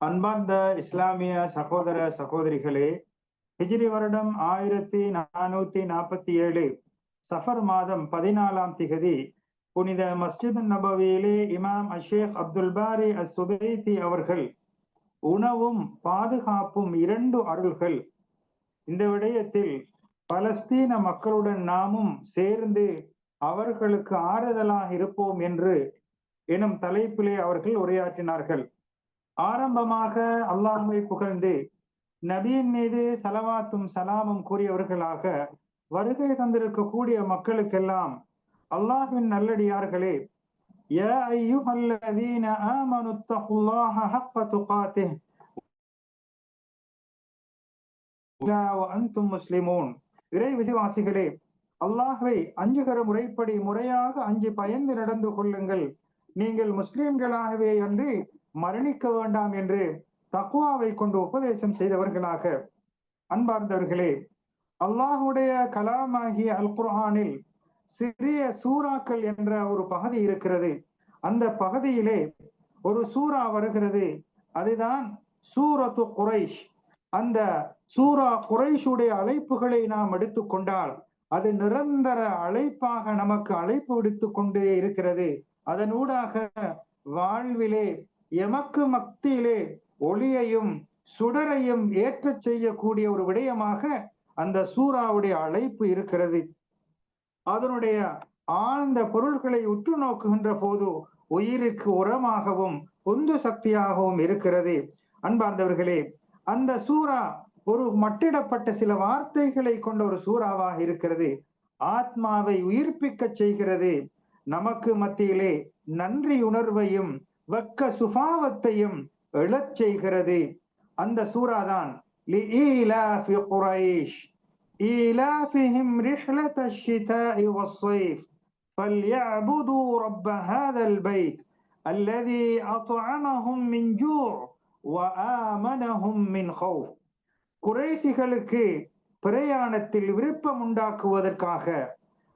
அன்பார்ந்த இஸ்லாமிய சகோதர சகோதரிகளே ஹிஜ்ரி வருடம் ஆயிரத்தி நானூத்தி நாற்பத்தி ஏழு சஃபர் மாதம் பதினாலாம் திகதி புனித மஸ்ஜித் நபவியிலே இமாம் Ash Sheikh Abdul Bari As Subaisi அவர்கள் உணவும் பாதுகாப்பும் இரண்டு அருள்கள். இந்த விடயத்தில் பலஸ்தீன மக்களுடன் நாமும் சேர்ந்து அவர்களுக்கு ஆறுதலாக இருப்போம் என்று எனும் தலைப்பிலே அவர்கள் உரையாற்றினார்கள். ஆரம்பமாக அல்லாஹுவை புகழ்ந்து நபியின் மீது சலவாத்தும் சலாமும் கூறியவர்களாக வருகை தந்திருக்கக்கூடிய மக்களுக்கெல்லாம் அல்லாஹின் நல்லடியார்களே இறை விசுவாசிகளே அல்லாஹை அஞ்சுகர முறைப்படி முறையாக அஞ்சு பயந்து நடந்து கொள்ளுங்கள். நீங்கள் முஸ்லிம்களாகவே அன்றி மரணிக்க வேண்டாம் என்று தக்குவாவை கொண்டு உபதேசம் செய்தவர்களாக அன்பார்ந்தவர்களே அல்லாஹுடைய கலாமாகிய அல் குர்ஹானில் சிறிய சூறாக்கள் என்ற ஒரு பகுதி இருக்கிறது. அந்த பகுதியிலே ஒரு சூறா வருகிறது. அதுதான் சூரத்து குறைஷ். அந்த சூரா குறைஷுடைய அழைப்புகளை நாம் எடுத்துக்கொண்டால் அது நிரந்தர அழைப்பாக நமக்கு அழைப்பு விடுத்து கொண்டே இருக்கிறது. அதனூடாக வாழ்விலே எமக்கு மத்தியிலே ஒளியையும் சுடரையும் ஏற்ற செய்யக்கூடிய ஒரு விடயமாக அந்த சூறாவுடைய அழைப்பு இருக்கிறது. அதனுடைய ஆழ்ந்த பொருள்களை உற்று நோக்குகின்ற போது உயிருக்கு உரமாகவும் உந்து சக்தியாகவும் இருக்கிறது. அன்பார்ந்தவர்களே அந்த சூறா ஒரு மட்டிடப்பட்ட சில வார்த்தைகளை கொண்ட ஒரு சூறாவாக இருக்கிறது. ஆத்மாவை உயிர்ப்பிக்க செய்கிறது. நமக்கு மத்தியிலே நன்றி உணர்வையும் வெக்க சுபாவத்தையும் எழச் செய்கிறது அந்த சூறாதான் إيلافهم رحلة الشتاء والصيف فليعبدوا رب هذا البيت الذي أطعمهم من جوع وآمنهم من خوف குறைசிகளுக்கு பிரயாணத்தில் விருப்பம் உண்டாக்குவதற்காக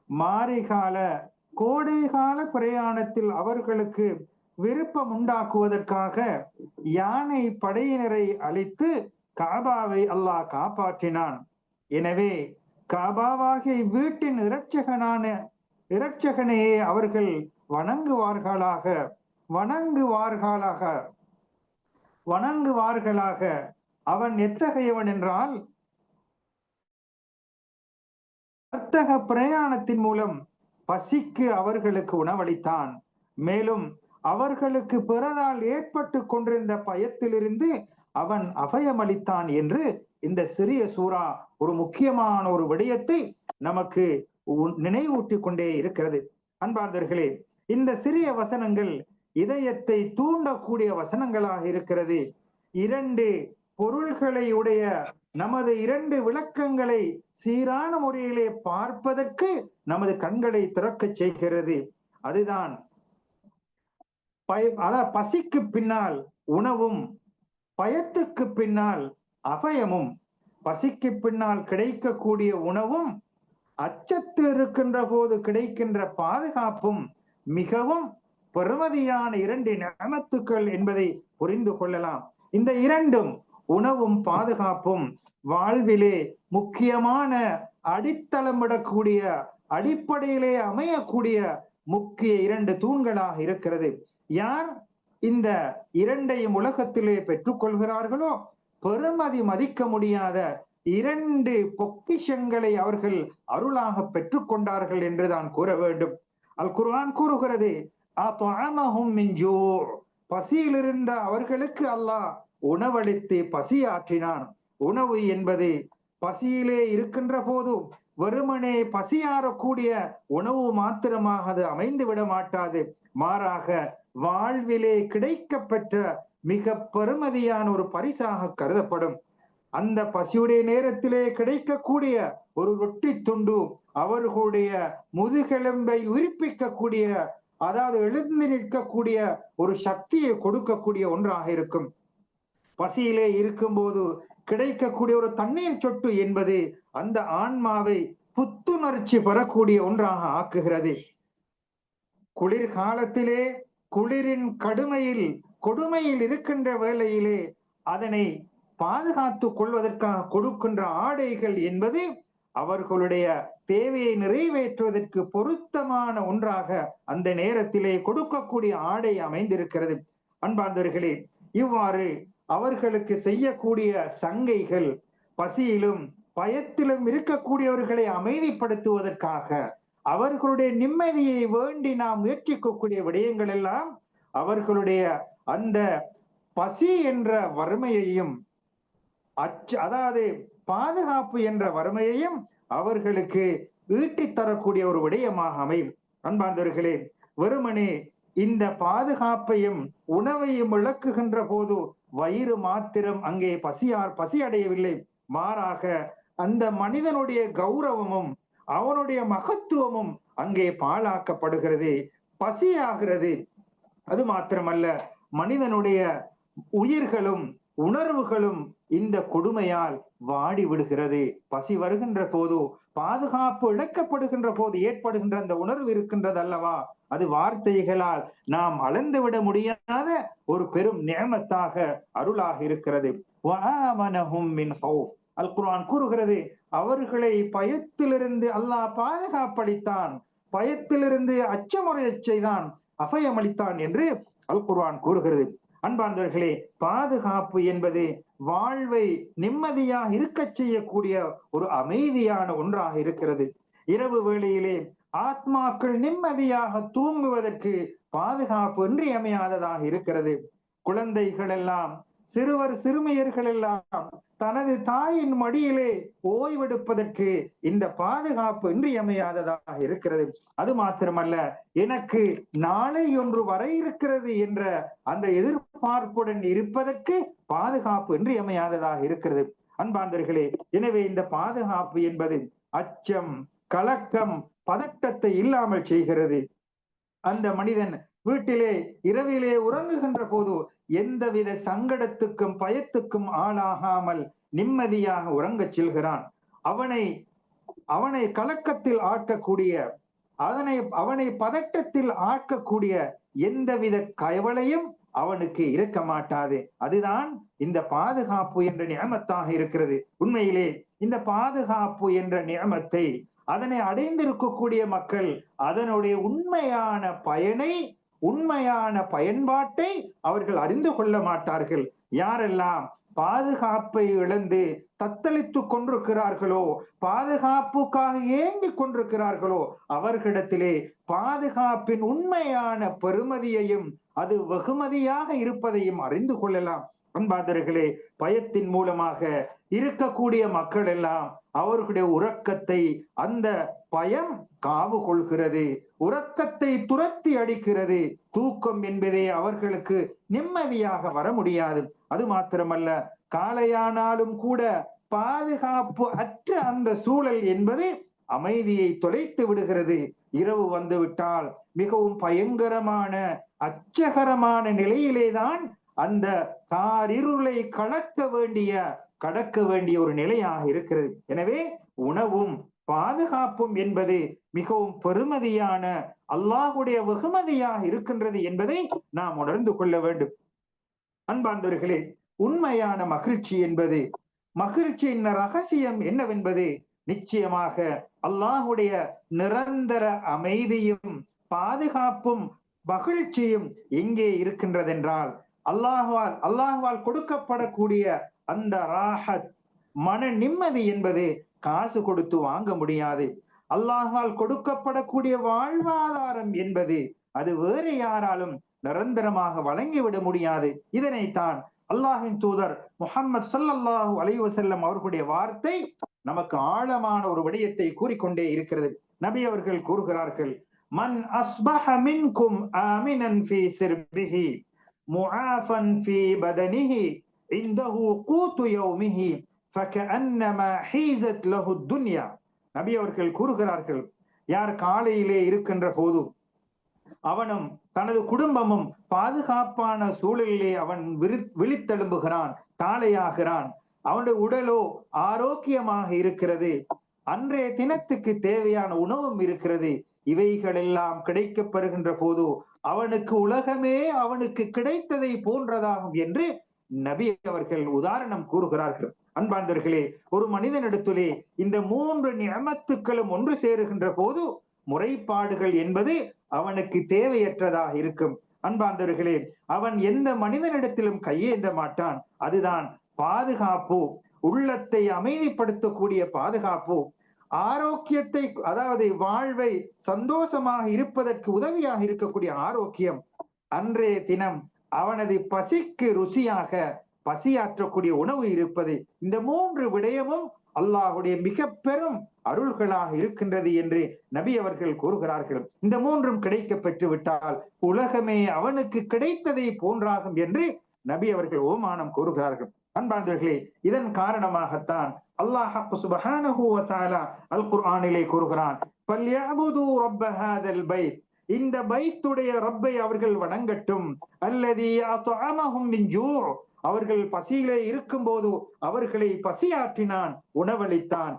மாரிகால கோடைகால பிரயாணத்தில் அவர்களுக்கு விருப்பம் உண்டாக்குவதற்காக யானை படையினரை அழித்து காபாவை அல்லாஹ் காப்பாற்றினான். எனவே காபாவாகிய வீட்டின் இரட்சகனான இரட்சகனையே அவர்கள் வணங்குவார்களாக வணங்குவார்களாக வணங்குவார்களாக. அவன் எத்தகையவன் என்றால் வர்த்தக பிரயாணத்தின் மூலம் பசிக்கு அவர்களுக்கு உணவளித்தான். மேலும் அவர்களுக்கு பிறரால் ஏற்பட்டு கொண்டிருந்த பயத்திலிருந்து அவன் அபயமளித்தான் என்று இந்த சிறிய சூறா ஒரு முக்கியமான ஒரு விடயத்தை நமக்கு நினைவூட்டி கொண்டே இருக்கிறது. அன்பார்ந்தர்களே இந்த சிறிய வசனங்கள் இதயத்தை தூண்டக்கூடிய வசனங்களாக இருக்கிறது. இரண்டு பொருள்களை உடைய நமது இரண்டு விளக்கங்களை சீரான முறையிலே பார்ப்பதற்கு நமது கண்களை திறக்க செய்கிறது. அதுதான் பய அதான் பசிக்கு பின்னால் உணவும் பயத்துக்கு பின்னால் அபயமும் பசிக்கு பின்னால் கிடைக்கக்கூடிய உணவும் அச்சத்து இருக்கின்ற போது கிடைக்கின்ற பாதுகாப்பும் மிகவும் பெருமதியான இரண்டு நியமத்துக்கள் என்பதை புரிந்து கொள்ளலாம். இந்த இரண்டும் உணவும் பாதுகாப்பும் வாழ்விலே முக்கியமான அடித்தளமிடக்கூடிய அடிப்படையிலே அமையக்கூடிய முக்கிய இரண்டு தூண்களாக இருக்கிறது. யார் இந்த இரண்டையும் உலகத்திலே பெற்றுக்கொள்கிறார்களோ பெருமதி மதிக்க முடியாத இரண்டு பொக்கிஷங்களை அவர்கள் அருளாக பெற்றுக்கொண்டார்கள் என்றுதான் கூற வேண்டும். அல் குர்ஆன் கூறுகிறது பசியில் இருந்த அவர்களுக்கு அல்லாஹ் உணவளித்து பசி ஆற்றினான் உணவு என்பது பசியிலே இருக்கின்ற போதும் வெறுமனே பசியாறக்கூடிய உணவு மாத்திரமாக அது அமைந்து விட மாட்டாது. மாறாக வாழ்விலே கிடைக்கப்பெற்ற மிக பெருமதியான ஒரு பரிசாக கருதப்படும். அந்த பசியுடைய நேரத்திலே கிடைக்கக்கூடிய ஒரு ரொட்டி துண்டு அவர்களுடைய முதுகெலும்பை உயிர்ப்பிக்கக்கூடிய அதாவது எழுந்து நிற்கக்கூடிய ஒரு சக்தியை கொடுக்கக்கூடிய ஒன்றாக இருக்கும். பசியிலே இருக்கும்போது கிடைக்கக்கூடிய ஒரு தண்ணீர் சொட்டு என்பது அந்த ஆன்மாவை புத்துணர்ச்சி பெறக்கூடிய ஒன்றாக ஆக்குகிறது. குளிர்காலத்திலே குளிரின் கடுமையில் கொடுமையில் இருக்கின்ற வேளையிலே அதனை பாதுகாத்து கொள்வதற்காக கொடுக்கின்ற ஆடைகள் என்பது அவர்களுடைய தேவையை நிறைவேற்றுவதற்கு பொருத்தமான ஒன்றாக அந்த நேரத்திலே கொடுக்கக்கூடிய ஆடை அமைந்திருக்கிறது. அன்பார்ந்தவர்களே இவ்வாறு அவர்களுக்கு செய்யக்கூடிய சங்கைகள் பசியிலும் பயத்திலும் இருக்கக்கூடியவர்களை அமைதிப்படுத்துவதற்காக அவர்களுடைய நிம்மதியை வேண்டி நாம் முயற்சிக்கக்கூடிய விடயங்கள் எல்லாம் அவர்களுடைய அந்த பசி என்ற வறுமையையும் அச்சு அதாவது பாதுகாப்பு என்ற வறுமையையும் அவர்களுக்கு ஈட்டி தரக்கூடிய ஒரு விடயமாக அமையும். அன்பார்ந்தவர்களே வெறுமனே இந்த பாதுகாப்பையும் உணவையும் இழக்குகின்ற போது வயிறு மாத்திரம் அங்கே பசியார் பசி அடையவில்லை மாறாக அந்த மனிதனுடைய கௌரவமும் அவனுடைய மகத்துவமும் அங்கே பாழாக்கப்படுகிறது பசியாகிறது. அது மாத்திரமல்ல மனிதனுடைய உயிர்களும் உணர்வுகளும் இந்த கொடுமையால் வாடி விடுகிறது பசி வருகின்ற போது பாதுகாப்பு இழக்கப்படுகின்ற போது ஏற்படுகின்ற அந்த உணர்வு இருக்கின்றது அல்லவா அது வார்த்தைகளால் நாம் அளந்து விட முடியாத ஒரு பெரும் நியமத்தாக அருளாக இருக்கிறது. அல் குரான் கூறுகிறது அவர்களை பயத்திலிருந்து அல்லாஹ் பாதுகாப்பளித்தான் பயத்திலிருந்து அச்சமுறையச் செய்தான் அபயமளித்தான் என்று அல் குர்வான் கூறுகிறது. அன்பார்ந்தவர்களே பாதுகாப்பு என்பது வாழ்வை நிம்மதியாக இருக்கச் செய்யக்கூடிய ஒரு அமைதியான ஒன்றாக இருக்கிறது. இரவு வேளையிலே ஆத்மாக்கள் நிம்மதியாக தூங்குவதற்கு பாதுகாப்பு இன்றியமையாததாக இருக்கிறது. குழந்தைகள் எல்லாம் சிறுவர் சிறுமியர்கள் எல்லாம் தனது தாயின் மடியிலே ஓய்வெடுப்பதற்கு இந்த பாதுகாப்பு இன்றியமையாததாக இருக்கிறது. அது மாத்திரமல்ல எனக்கு நாளை ஒன்று வர இருக்கிறது என்ற அந்த எதிர்பார்ப்புடன் இருப்பதற்கு பாதுகாப்பு இன்றியமையாததாக இருக்கிறது. அன்பாந்தர்களே எனவே இந்த பாதுகாப்பு என்பது அச்சம் கலக்கம் பதட்டத்தை இல்லாமல் செய்கிறது. அந்த மனிதன் வீட்டிலே இரவிலே உறங்குகின்ற போது எந்தவித சங்கடத்துக்கும் பயத்துக்கும் ஆளாகாமல் நிம்மதியாக உறங்கச் செல்கிறான். அவனை அவனை கலக்கத்தில் ஆட்டக்கூடிய அதனை அவனை பதட்டத்தில் ஆக்கக்கூடிய எந்தவித கவலையும் அவனுக்கு இருக்க மாட்டாது. அதுதான் இந்த பாதுகாப்பு என்ற நியமத்தாக இருக்கிறது. உண்மையிலே இந்த பாதுகாப்பு என்ற நியமத்தை அதனை அடைந்திருக்கக்கூடிய மக்கள் அதனுடைய உண்மையான பயனை உண்மையான பயன்பாட்டை அவர்கள் அறிந்து கொள்ள மாட்டார்கள். யாரெல்லாம் பாதுகாப்பை இழந்து தத்தளித்துக் கொண்டிருக்கிறார்களோ பாதுகாப்புக்காக ஏங்கிக் கொண்டிருக்கிறார்களோ அவர்களிடத்திலே பாதுகாப்பின் உண்மையான பெருமதியையும் அது வெகுமதியாக இருப்பதையும் அறிந்து கொள்ளலாம். அன்பாதர்களே பயத்தின் மூலமாக இருக்கக்கூடிய மக்கள் எல்லாம் அவர்களுடைய உறக்கத்தை அந்த பயம் காவு கொள்கிறது. உறக்கத்தை துரத்தி அடிக்கிறது. தூக்கம் என்பதே அவர்களுக்கு நிம்மதியாக வர முடியாது. அது மாத்திரமல்ல காலையானாலும் கூட பாதுகாப்பு அற்ற அந்த சூழல் என்பது அமைதியை தொலைத்து விடுகிறது. இரவு வந்து விட்டால் மிகவும் பயங்கரமான அச்சகரமான நிலையிலேதான் அந்த காரிருளை கலக்க வேண்டிய கடக்க வேண்டிய ஒரு நிலையாக இருக்கிறது. எனவே உணவும் பாதுகாப்பும் என்பது மிகவும் பெருமதியான அல்லாஹுடைய வெகுமதியாக இருக்கின்றது என்பதை நாம் உணர்ந்து கொள்ள வேண்டும். அன்பார்ந்தவர்களே உண்மையான மகிழ்ச்சி என்பது மகிழ்ச்சியின் ரகசியம் என்னவென்பது நிச்சயமாக அல்லாஹுடைய நிரந்தர அமைதியும் பாதுகாப்பும் மகிழ்ச்சியும் எங்கே இருக்கின்றதென்றால் அல்லாஹுவால் அல்லாஹுவால் கொடுக்கப்படக்கூடிய அந்த ராஹத் மன நிம்மதி என்பது காசு கொடுத்து வாங்க முடியாது. அல்லாஹால் கொடுக்கப்படக்கூடிய வாழ்வாதாரம் என்பது அது வேறு யாராலும் நிரந்தரமாக வழங்கிவிட முடியாது. இதனைத்தான் அல்லாஹின் தூதர் முகமது சல்லல்லாஹு அலைவசல்லம் அவர்களுடைய வார்த்தை நமக்கு ஆழமான ஒரு விடயத்தை கூறிக்கொண்டே இருக்கிறது. நபி அவர்கள் கூறுகிறார்கள் மன் அஸ்பஹ மின்கும் ஆமினன் ஃபீ சிர்பிஹி முஆஃபன் ஃபீ பதனிஹி இந்தஹு கூத்து யௌமிஹி ஃபகஅன்னமா ஹீசத் லஹு துன்யா. நபி அவர்கள் கூறுகிறார்கள் யார் காலையிலே இருக்கின்ற போது அவனும் தனது குடும்பமும் பாதுகாப்பான சூழலிலே அவன் விழித்தெழும்புகிறான் காலையாகிறான் அவனுடைய உடலோ ஆரோக்கியமாக இருக்கிறது. அன்றைய தினத்துக்கு தேவையான உணவும் இருக்கிறது. இவைகள் எல்லாம் கிடைக்கப்படுகின்ற போது அவனுக்கு உலகமே அவனுக்கு கிடைத்ததை போன்றதாகும் என்று நபி அவர்கள் உதாரணம் கூறுகிறார்கள். அன்பாந்தர்களே ஒரு மனிதனிடத்திலே இந்த மூன்று நியமத்துக்களும் ஒன்று சேருகின்ற போது முறைப்பாடுகள் என்பது அவனுக்கு தேவையற்றதாக இருக்கும். அன்பாந்தவர்களே அவன் எந்த மனிதனிடத்திலும் கையேந்த மாட்டான். அதுதான் பாதுகாப்பு. உள்ளத்தை அமைதிப்படுத்தக்கூடிய பாதுகாப்பு. ஆரோக்கியத்தை அதாவது வாழ்வை சந்தோஷமாக இருப்பதற்கு உதவியாக இருக்கக்கூடிய ஆரோக்கியம். அன்றைய தினம் அவனது பசிக்கு ருசியாக பசியாற்றக்கூடிய உணவு இருப்பது இந்த மூன்று விடயமும் அல்லாஹுடைய மிக பெரும் அருள்களாக இருக்கின்றது என்று நபி அவர்கள் கூறுகிறார்கள். இந்த மூன்றும் கிடைக்க பெற்று விட்டால் உலகமே அவனுக்கு கிடைத்ததை போன்றாகும் என்று நபி அவர்கள் ஓமானம் கூறுகிறார்கள். அன்பார்ந்தவர்களே இதன் காரணமாகத்தான் அல்லாஹ் சுபஹானஹு வ தஆலா அல் குர்ஆனிலே கூறுகிறான் ஃபல்யஅபுது ரப்ப ஹாதல் பைத் இந்த பைத்துடைய ரப்பை அவர்கள் வணங்கட்டும். அல்லது அவர்கள் பசியிலே இருக்கும் போது அவர்களை பசியாற்றினான் உணவளித்தான்.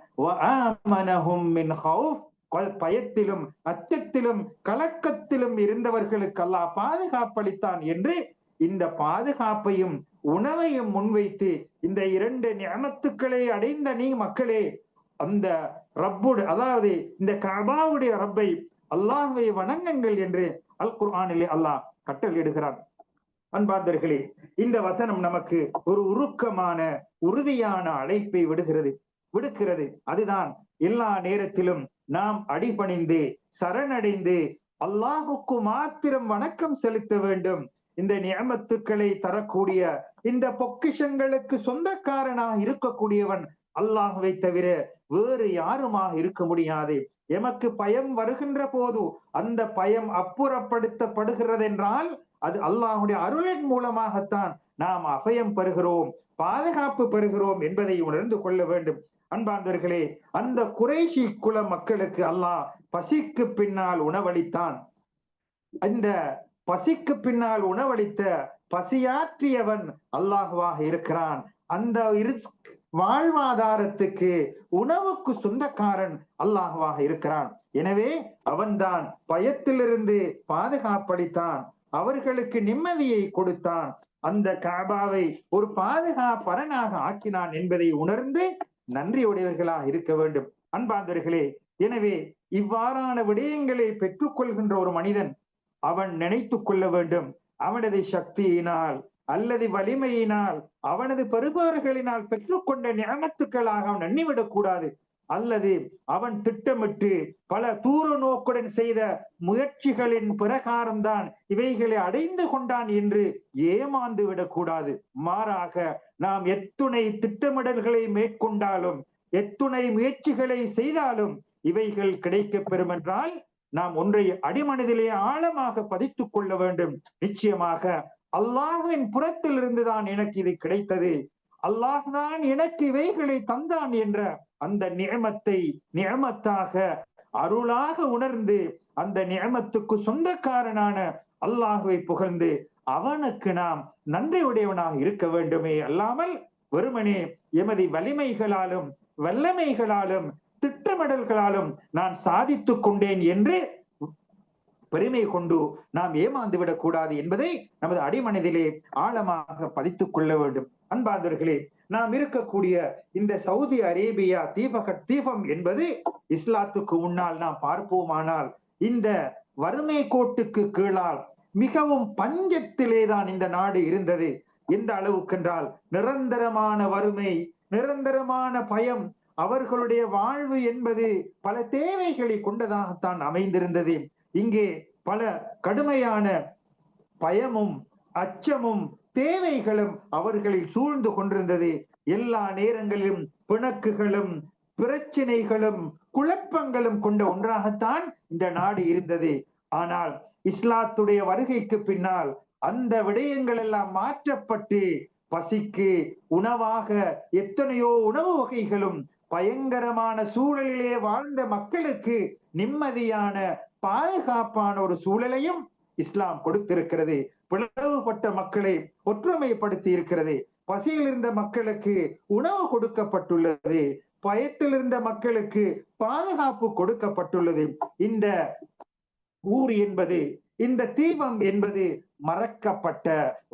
பயத்திலும் அச்சத்திலும் கலக்கத்திலும் இருந்தவர்களுக்கு அல்லாஹ் பாதுகாப்பளித்தான் என்று இந்த பாதுகாப்பையும் உணவையும் முன்வைத்து இந்த இரண்டு நியமத்துக்களை அடைந்த நீ மக்களே அந்த ரப்புடு அதாவது இந்த கபாவுடைய ரப்பை அல்லாஹுவை வணங்குங்கள் என்று அல் குர்ஆனிலே அல்லாஹ் கட்டளையிடுகிறான் அன்பார்ந்தர்களே இந்த வசனம் நமக்கு ஒரு உருக்கமான உறுதியான அழைப்பை விடுகிறது. விடுக்கிறது. அதுதான் எல்லா நேரத்திலும் நாம் அடிபணிந்து சரணடைந்து அல்லாஹுக்கு மாத்திரம் வணக்கம் செலுத்த வேண்டும். இந்த நியமத்துக்களை தரக்கூடிய இந்த பொக்கிஷங்களுக்கு சொந்தக்காரனாக இருக்கக்கூடியவன் அல்லாஹுவை தவிர வேறு யாருமாக இருக்க முடியாது. எமக்கு பயம் வருகின்ற போது அந்த பயம் அப்புறப்படுத்தப்படுகிறது என்றால் அது அல்லாஹுடைய அருளின் மூலமாகத்தான் நாம் அபயம் பெறுகிறோம் பாதுகாப்பு பெறுகிறோம் என்பதை உணர்ந்து கொள்ள வேண்டும். அன்பார்ந்தவர்களே அந்த குறைஷி குல மக்களுக்கு அல்லாஹ் பசிக்கு பின்னால் உணவளித்தான். இந்த பசிக்கு பின்னால் உணவளித்த பசியாற்றியவன் அல்லாஹுவாக இருக்கிறான். அந்த வாழ்வாதாரத்துக்கு உணவுக்கு சொந்தக்காரன் அல்லாஹுவாக இருக்கிறான். எனவே அவன்தான் பயத்திலிருந்து பாதுகாப்பளித்தான். அவர்களுக்கு நிம்மதியை கொடுத்தான். அந்த காபாவை ஒரு பாதுகாப்பரனாக ஆக்கினான் என்பதை உணர்ந்து நன்றியுடையவர்களாக இருக்க வேண்டும். அன்பாந்தர்களே எனவே இவ்வாறான விடயங்களை பெற்றுக்கொள்கின்ற ஒரு மனிதன் அவன் நினைத்து கொள்ள வேண்டும். அவனது சக்தியினால் அல்லது வலிமையினால் அவனது பெறுபவர்களினால் பெற்றுக்கொண்ட நியமத்துக்களாக அவன் எண்ணிவிடக் கூடாது அல்லது அவன் திட்டமிட்டு பல தூர நோக்குடன் செய்த முயற்சிகளின் பிரகாரம்தான் இவைகளை அடைந்து கொண்டான் என்று ஏமாந்து விடக்கூடாது. மாறாக நாம் எத்துணை திட்டமிடல்களை மேற்கொண்டாலும் எத்துணை முயற்சிகளை செய்தாலும் இவைகள் கிடைக்க பெறும் என்றால் நாம் ஒன்றை அடிமனதிலே ஆழமாக பதித்துக் கொள்ள வேண்டும். நிச்சயமாக அல்லாஹுவின் புறத்தில் இருந்துதான் எனக்கு இது கிடைத்தது. அல்லாஹ் தான் எனக்கு இவைகளை தந்தான் என்ற அந்த நியமத்தை நியமத்தாக அருளாக உணர்ந்து அந்த நியமத்துக்கு சொந்தக்காரனான அல்லாஹுவை புகழ்ந்து அவனுக்கு நாம் நன்றி உடையவனாக இருக்க வேண்டுமே. அல்லாமல் வெறுமனே எமது வலிமைகளாலும் வல்லமைகளாலும் திட்டமிடல்களாலும் நான் சாதித்துக் கொண்டேன் என்று பெருமை கொண்டு நாம் ஏமாந்து விடக்கூடாது என்பதை நமது அடிமனதிலே ஆழமாக பதித்துக் கொள்ள வேண்டும். அன்பார்ந்தவர்களே நாம் இருக்கக்கூடிய இந்த சவுதி அரேபியா தீபக தீபம் என்பது இஸ்லாத்துக்கு முன்னால் நாம் பார்ப்போமானால் இந்த வறுமை கோட்டுக்கு கீழால் மிகவும் பஞ்சத்திலே தான் இந்த நாடு இருந்தது. எந்த அளவுக்கென்றால் நிரந்தரமான வறுமை நிரந்தரமான பயம் அவர்களுடைய வாழ்வு என்பது பல தேவைகளை கொண்டதாகத்தான் அமைந்திருந்தது. இங்கே பல கடுமையான பயமும் அச்சமும் தேவைகளும் அவர்களை சூழ்ந்து கொண்டிருந்தது. எல்லா நேரங்களிலும் பிணக்குகளும் பிரச்சனைகளும் குழப்பங்களும் கொண்ட ஒன்றாகத்தான் இந்த நாடு இருந்தது. ஆனால் இஸ்லாத்துடைய வருகைக்கு பின்னால் அந்த விடயங்கள் எல்லாம் மாற்றப்பட்டு பசிக்கு உணவாக எத்தனையோ உணவு வகைகளும் பயங்கரமான சூழலிலே வாழ்ந்த மக்களுக்கு நிம்மதியான பாதுகாப்பான ஒரு சூழலையும் இஸ்லாம் கொடுத்திருக்கிறது. பிளவுபட்ட மக்களை ஒற்றுமைப்படுத்தி இருக்கிறது. பசியில் இருந்த மக்களுக்கு உணவு கொடுக்கப்பட்டுள்ளது. பயத்தில் இருந்த மக்களுக்கு பாதுகாப்பு கொடுக்கப்பட்டுள்ளது. இந்த ஊர் என்பது இந்த தீபம் என்பது மறக்கப்பட்ட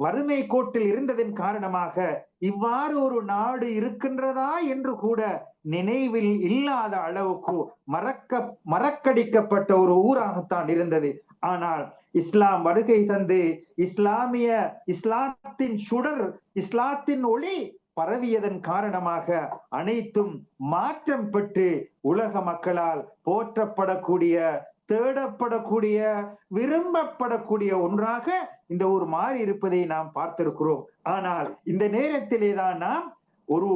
வறுமை கோட்டில் இருந்ததன் காரணமாக இவ்வாறு ஒரு நாடு இருக்கின்றதா என்று கூட நினைவில் இல்லாத அளவுக்கு மறக்க மறக்கடிக்கப்பட்ட ஒரு ஊராகத்தான் இருந்தது. ஆனால் இஸ்லாம் வருகை தந்து இஸ்லாமிய இஸ்லாத்தின் சுடர் இஸ்லாத்தின் ஒளி பரவியதன் காரணமாக அனைத்தும் மாற்றம் பெற்று உலக மக்களால் போற்றப்படக்கூடிய தேடப்படக்கூடிய விரும்பப்படக்கூடிய ஒன்றாக இந்த ஊர் மாறி இருப்பதை நாம் பார்த்திருக்கிறோம். ஆனால் இந்த நேரத்திலே தான் நாம் ஒரு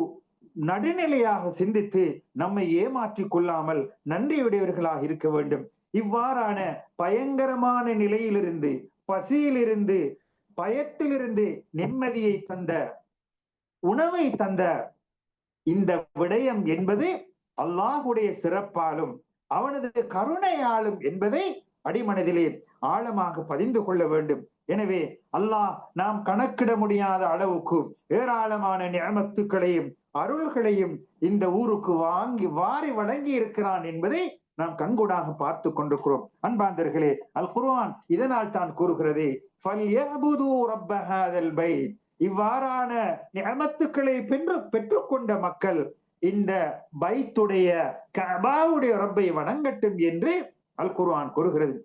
நடுநிலையாக சிந்தித்து நம்மை ஏமாற்றிக் கொள்ளாமல் நன்றியுடையவர்களாக இருக்க வேண்டும். இவ்வாறான பயங்கரமான நிலையிலிருந்து பசியிலிருந்து பயத்திலிருந்து நிம்மதியை தந்த உணவை தந்த இந்த விடயம் என்பது அல்லாஹுடைய சிறப்பாலும் அவனது கருணையாலும் என்பதை அடிமனதிலே ஆழமாக பதிந்து கொள்ள வேண்டும். எனவே அல்லாஹ் நாம் கணக்கிட முடியாத அளவுக்கு ஏராளமான நியமத்துக்களையும் அருள்களையும் இந்த ஊருக்கு வாங்கி வாரி வழங்கி இருக்கிறான் என்பதை நாம் கண்கூடாக பார்த்து கொண்டிருக்கிறோம். அன்பாந்தர்களே அல் குர்வான் இதனால் தான் கூறுகிறது இவ்வாறான நியமத்துக்களை பெற்று பெற்றுக்கொண்ட மக்கள் இந்த பைத்துடைய கபாவுடைய ரப்பை வணங்கட்டும் என்று அல் குர்வான் கூறுகிறது.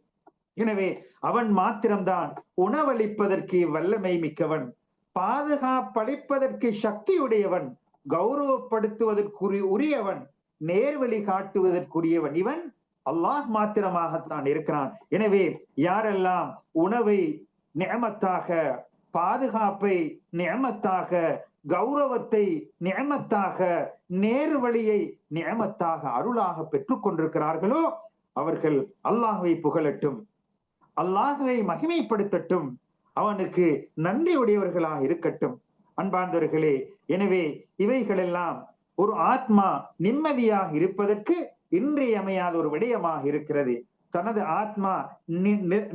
எனவே அவன் மாத்திரம்தான் உணவளிப்பதற்கு வல்லமை மிக்கவன் பாதுகாப்பளிப்பதற்கு சக்தியுடையவன் கௌரவப்படுத்துவதற்குரிய உரியவன் நேர்வழி காட்டுவதற்குரியவன் இவன் அல்லாஹ் மாத்திரமாகத்தான் இருக்கிறான். எனவே யாரெல்லாம் உணவை நியமத்தாக பாதுகாப்பை நியமத்தாக கௌரவத்தை நியமத்தாக நேர்வழியை நியமத்தாக அருளாக பெற்றுக் கொண்டிருக்கிறார்களோ அவர்கள் அல்லாஹுவை புகழட்டும் அல்லாஹுவை மகிமைப்படுத்தட்டும் அவனுக்கு நன்றி உடையவர்களாக இருக்கட்டும். அன்பார்ந்தவர்களே எனவே இவைகளெல்லாம் ஒரு ஆத்மா நிம்மதியாக இருப்பதற்கு இன்றியமையாத ஒரு விடயமாக இருக்கிறது. தனது ஆத்மா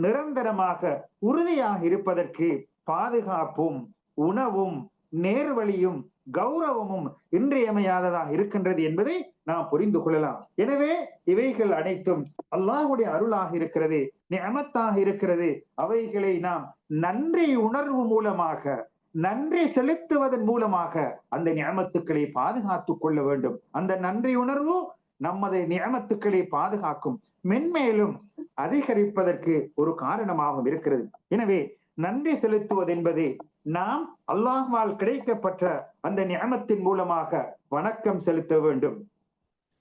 நிரந்தரமாக உறுதியாக இருப்பதற்கு பாதுகாப்பும் உணவும் நேர்வழியும் கௌரவமும் இன்றியமையாததாக இருக்கின்றது என்பதை நாம் புரிந்து கொள்ளலாம். எனவே இவைகள் அனைத்தும் அல்லாஹுடைய அருளாக இருக்கிறது நியமத்தாக இருக்கிறது. அவைகளை நாம் நன்றி உணர்வு மூலமாக நன்றி செலுத்துவதன் மூலமாக அந்த நியமத்துக்களை பாதுகாத்துக் கொள்ள வேண்டும். அந்த நன்றி உணர்வு நமது நியமத்துக்களை பாதுகாக்கும் மென்மேலும் அதிகரிப்பதற்கு ஒரு காரணமாகவும் இருக்கிறது. எனவே நன்றி செலுத்துவது என்பது நாம் அல்லாஹ்வால் கிடைக்கப்பட்ட அந்த நியமத்தின் மூலமாக வணக்கம் செலுத்த வேண்டும்.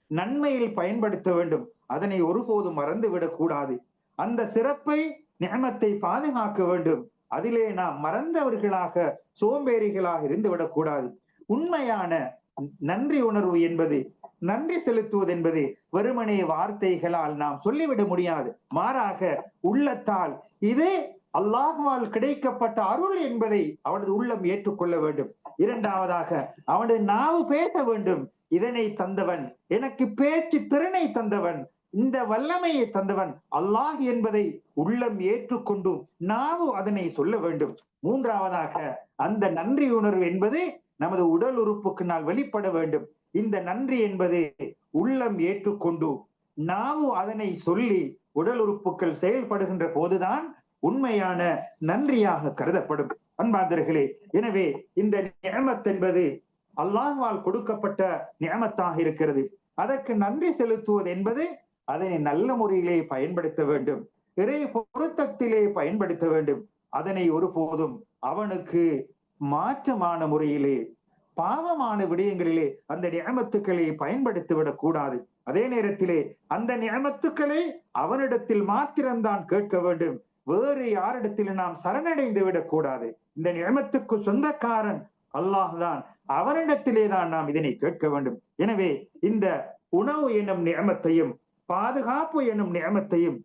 நன்மையில் பயன்படுத்த வேண்டும். அதனை ஒருபோதும் மறந்துவிடக் கூடாது. அந்த சிறப்பை நியமத்தை பாதுகாக்க வேண்டும். அதிலே நாம் மறந்தவர்களாக சோம்பேறிகளாக இருந்து விடக்கூடாது உண்மையான நன்றி உணர்வு என்பது நன்றி செலுத்துவது என்பது வெறுமனே வார்த்தைகளால் நாம் சொல்லிவிட முடியாது. மாறாக உள்ளத்தால் இது அல்லாஹுவால் கிடைக்கப்பட்ட அருள் என்பதை அவனது உள்ளம் ஏற்றுக்கொள்ள வேண்டும். இரண்டாவதாக அவனது நாவு பேச வேண்டும். இதனை தந்தவன் எனக்கு பேச்சு திறனை தந்தவன் இந்த வல்லமையை தந்தவன் அல்லாஹ் என்பதை உள்ளம் ஏற்றுக்கொண்டு நாவு அதனை சொல்ல வேண்டும். மூன்றாவதாக அந்த நன்றி உணர்வு என்பது நமது உடல் உறுப்புக்கு வெளிப்பட வேண்டும். இந்த நன்றி என்பது உள்ளம் ஏற்றுக்கொண்டு நாவு அதனை சொல்லி உடல் உறுப்புகள் செயல்படுகின்ற போதுதான் உண்மையான நன்றியாக கருதப்படும். அன்பாந்தர்களே எனவே இந்த நியமத் என்பது அல்லாஹ்வால் கொடுக்கப்பட்ட நியமத்தாக இருக்கிறது. அதற்கு நன்றி செலுத்துவது என்பது அதனை நல்ல முறையிலே பயன்படுத்த வேண்டும். இறை பொருத்தத்திலே பயன்படுத்த வேண்டும். அதனை ஒருபோதும் அவனுக்கு மாற்றமான முறையிலே பாவமான விடயங்களிலே அந்த நியமத்துக்களை பயன்படுத்திவிடக் கூடாது அதே நேரத்திலே அந்த நியமத்துக்களை அவனிடத்தில் மாத்திரம்தான் கேட்க வேண்டும். வேறு யாரிடத்தில் நாம் சரணடைந்து விடக் கூடாது இந்த நியமத்துக்கு சொந்தக்காரன் அல்லாஹ் தான். அவனிடத்திலே தான் நாம் இதனை கேட்க வேண்டும். எனவே இந்த உணவு என்னும் நியமத்தையும் பாதுகாப்பு என்னும் நியமத்தையும்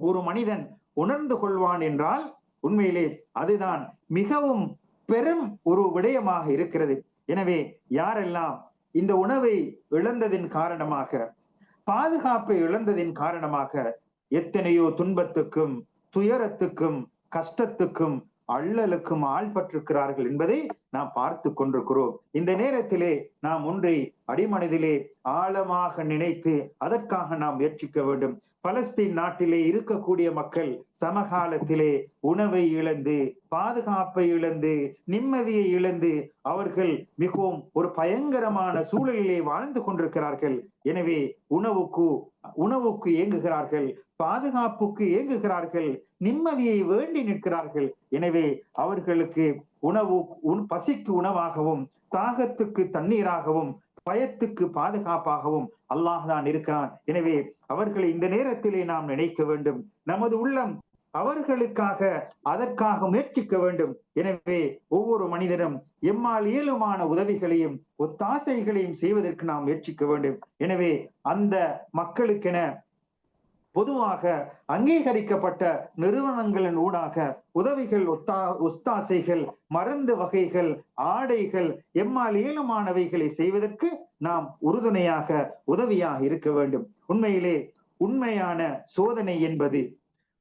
ஒரு மனிதன் உணர்ந்து கொள்வான் என்றால் உண்மையிலே அதுதான் மிகவும் பெரும் ஒரு விடயமாக இருக்கிறது. எனவே யாரெல்லாம் இந்த உணவை இழந்ததின் காரணமாக பாதுகாப்பை இழந்ததின் காரணமாக எத்தனையோ துன்பத்துக்கும் துயரத்துக்கும் கஷ்டத்துக்கும் அள்ளலுக்கும் ஆள்பட்டிருக்கிறார்கள் என்பதை நாம் பார்த்து கொண்டிருக்கிறோம். இந்த நேரத்திலே நாம் ஒன்றை அடிமனதிலே ஆழமாக நினைத்து அதற்காக நாம் முயற்சிக்க வேண்டும். பலஸ்தீன் நாட்டிலே இருக்கக்கூடிய மக்கள் சமகாலத்திலே உணவை இழந்து பாதுகாப்பை இழந்து நிம்மதியை இழந்து அவர்கள் மிகவும் ஒரு பயங்கரமான சூழலிலே வாழ்ந்து கொண்டிருக்கிறார்கள். எனவே உணவுக்கு உணவுக்கு இயங்குகிறார்கள் பாதுகாப்புக்கு இயங்குகிறார்கள் நிம்மதியை வேண்டி நிற்கிறார்கள். எனவே அவர்களுக்கு உணவு பசிக்கு உணவாகவும் தாகத்துக்கு தண்ணீராகவும் பயத்துக்கு பாதுகாப்பாகவும் அல்லாஹ் தான் இருக்கிறான். எனவே அவர்களை இந்த நேரத்திலே நாம் நினைக்க வேண்டும். நமது உள்ளம் அவர்களுக்காக அதற்காக முயற்சிக்க வேண்டும். எனவே ஒவ்வொரு மனிதனும் எம்மால் இயலுமான உதவிகளையும் ஒத்தாசைகளையும் செய்வதற்கு நாம் முயற்சிக்க வேண்டும். எனவே அந்த மக்களுக்கென பொதுவாக அங்கீகரிக்கப்பட்ட நிறுவனங்களின் ஊடாக உதவிகள் ஒத்தா ஒத்தாசைகள் மருந்து வகைகள் ஆடைகள் எம்மால் ஏலமானவைகளை செய்வதற்கு நாம் உறுதுணையாக உதவியாக இருக்க வேண்டும். உண்மையிலே உண்மையான சோதனை என்பது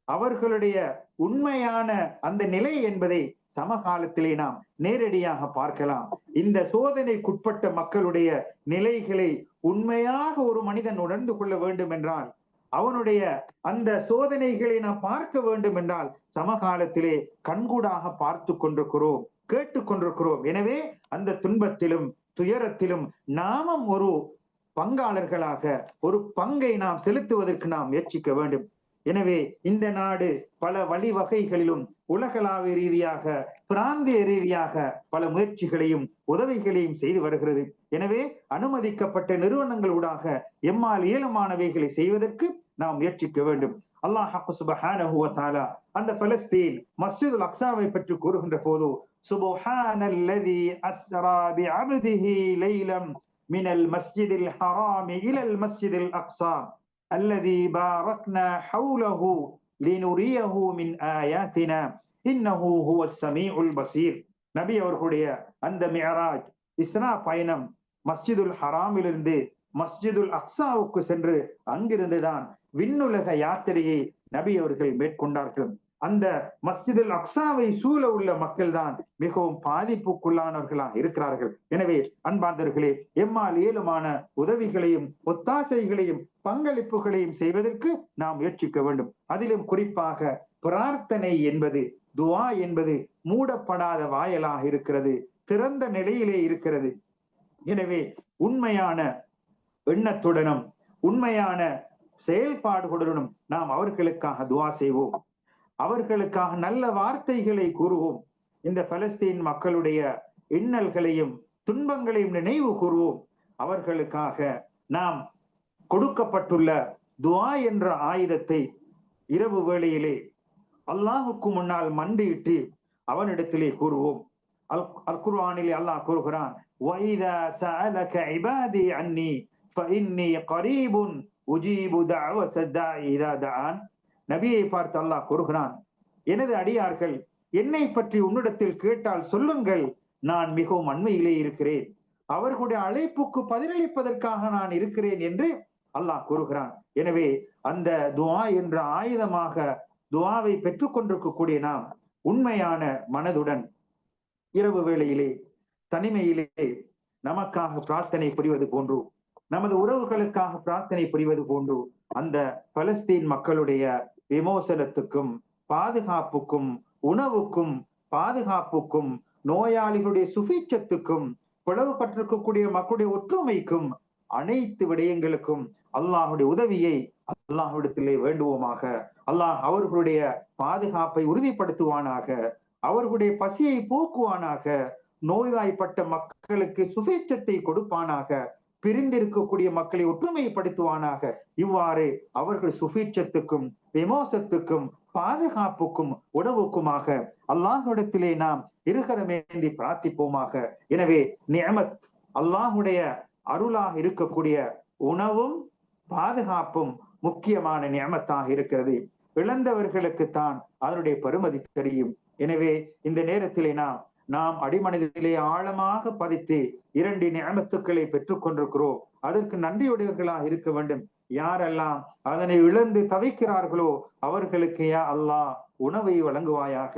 அவர்களுடைய உண்மையான அந்த நிலை என்பதை சமகாலத்திலே நாம் நேரடியாக பார்க்கலாம். இந்த சோதனைக்குட்பட்ட மக்களுடைய நிலைகளை உண்மையாக ஒரு மனிதன் உணர்ந்து கொள்ள வேண்டும் என்றால் அவனுடைய அந்த சோதனைகளை நாம் பார்க்க வேண்டும் என்றால் சமகாலத்திலே கண்கூடாக பார்த்து கொண்டிருக்கிறோம் கேட்டு கொண்டிருக்கிறோம். எனவே அந்த துன்பத்திலும் துயரத்திலும் நாமும் ஒரு பங்காளர்களாக ஒரு பங்கை நாம் செலுத்துவதற்கு நாம் முயற்சிக்க வேண்டும். எனவே இந்த நாடு பல வழிவகைகளிலும் உலகளாவிய ரீதியாக பிராந்திய ரீதியாக பல முயற்சிகளையும் உதவிகளையும் செய்து வருகிறது. எனவே அனுமதிக்கப்பட்ட நிறுவனங்களூடாக எம்மால் இயலுமானவைகளை செய்வதற்கு நாம் முயற்சிக்க வேண்டும். அல்லாஹ் அந்த பலஸ்தீன் மஸ்ஜிதுல் அக்சாவை பற்றி கூறுகின்ற போது سبحان الذي أسرى بعبده ليلا من المسجد ஹராமி இலல் المسجد அக்ஸா الذي باركنا حوله لنريه من آياتنا إنه هو السميع البصير நபி அவர்களுடைய அந்த மியராஜ் இஸ்ரா பயணம் மஸ்ஜிதுல் ஹராமிலிருந்து மஸ்ஜிதுல் அக்ஸாவுக்கு சென்று அங்கிருந்துதான் விண்ணுலக யாத்திரையை நபி அவர்கள் மேற்கொண்டார்கள். அந்த மஸ்ஜிதுல் அக்ஸாவை சூழ உள்ள மக்கள் தான் மிகவும் பாதிப்புக்குள்ளானவர்களாக இருக்கிறார்கள். எனவே அன்பாந்தர்களே எம்மால் ஏலுமான உதவிகளையும் ஒத்தாசைகளையும் பங்களிப்புகளையும் செய்வதற்கு நாம் முயற்சிக்க வேண்டும். அதிலும் குறிப்பாக பிரார்த்தனை என்பது துவா என்பது மூடப்படாத வாயலாக இருக்கிறது திறந்த நிலையிலே இருக்கிறது. எனவே உண்மையான எண்ணத்துடனும் உண்மையான செயல்பாடுகளுடனும் நாம் அவர்களுக்காக துவா செய்வோம். அவர்களுக்காக நல்ல வார்த்தைகளை கூறுவோம். இந்த பலஸ்தீன் மக்களுடைய இன்னல்களையும் துன்பங்களையும் நினைவு கூறுவோம். அவர்களுக்காக நாம் கொடுக்கப்பட்டுள்ள துவா என்ற ஆயுதத்தை இரவு வேளையிலே அல்லாஹுக்கு முன்னால் மண்டியிட்டு அவனிடத்திலே கூறுவோம். அல் அல் குர்ஆனிலே அல்லாஹ் கூறுகிறான் وَإِذَا سَأَلَكَ عِبَادِي عَنِّي فَإِنِّي قَرِيبٌ உஜீபு தஅவத தாஇ இதா தஆன் நபியை பார்த்து அல்லாஹ் கூறுகிறான் எனது அடியார்கள் என்னை பற்றி உன்னிடத்தில் கேட்டால் சொல்லுங்கள் நான் மிகவும் அண்மையிலே இருக்கிறேன் அவர்களுடைய அழைப்புக்கு பதிலளிப்பதற்காக நான் இருக்கிறேன் என்று அல்லாஹ் கூறுகிறான் எனவே அந்த துவா என்ற ஆயுதமாக துவாவை பெற்றுக் கொண்டிருக்கக்கூடிய நாம் உண்மையான மனதுடன் இரவு வேளையிலே தனிமையிலே நமக்காக பிரார்த்தனை புரிவது போன்று நமது உறவுகளுக்காக பிரார்த்தனை புரிவது போன்று அந்த பலஸ்தீன் மக்களுடைய விமோசனத்துக்கும் பாதுகாப்புக்கும் உணவுக்கும் பாதுகாப்புக்கும் நோயாளிகளுடைய சுபீட்சத்துக்கும் பிளவுபட்டிருக்கக்கூடிய மக்களுடைய ஒற்றுமைக்கும் அனைத்து விடயங்களுக்கும் அல்லாஹுடைய உதவியை அல்லாஹ்விடத்திலே வேண்டுவோமாக. அல்லாஹ் அவர்களுடைய பாதுகாப்பை உறுதிப்படுத்துவானாக. அவர்களுடைய பசியை போக்குவானாக. நோய்வாய்ப்பட்ட மக்களுக்கு சுபேட்சத்தை கொடுப்பானாக பிரிந்திருக்கக்கூடிய மக்களை ஒற்றுமைப்படுத்துவானாக இவ்வாறு அவர்கள் சுபீட்சத்துக்கும் விமோசத்துக்கும் பாதுகாப்புக்கும் உணவுக்குமாக அல்லாஹுடத்திலே நாம் இருகரமேந்தி பிரார்த்திப்போமாக. எனவே நியமத் அல்லாஹுடைய அருளாக இருக்கக்கூடிய உணவும் பாதுகாப்பும் முக்கியமான நியமத்தாக இருக்கிறது. இழந்தவர்களுக்கு தான் அதனுடைய பெருமதி தெரியும். எனவே இந்த நேரத்திலே நாம் நாம் அடிமனதிலே ஆழமாக பதித்து இரண்டு நியமத்துக்களை பெற்றுக் கொண்டிருக்கிறோம். அதற்கு நன்றியுடையவர்களாக இருக்க வேண்டும். யாரெல்லாம் அதனை இழந்து தவிக்கிறார்களோ அவர்களுக்கு யா அல்லாஹ் உணவை வழங்குவாயாக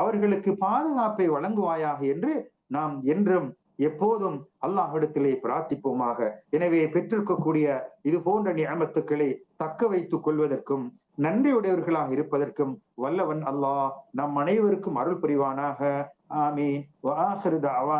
அவர்களுக்கு பாதுகாப்பை வழங்குவாயாக என்று நாம் என்றும் எப்போதும் அல்லாஹிடத்திலே பிரார்த்திப்போமாக. எனவே பெற்றிருக்கக்கூடிய இது போன்ற நியமத்துக்களை தக்க வைத்துக் கொள்வதற்கும் நன்றியுடையவர்களாக இருப்பதற்கும் வல்லவன் அல்லாஹ் நம் அனைவருக்கும் அருள் புரிவானாக. آمين. وآخر دعوانا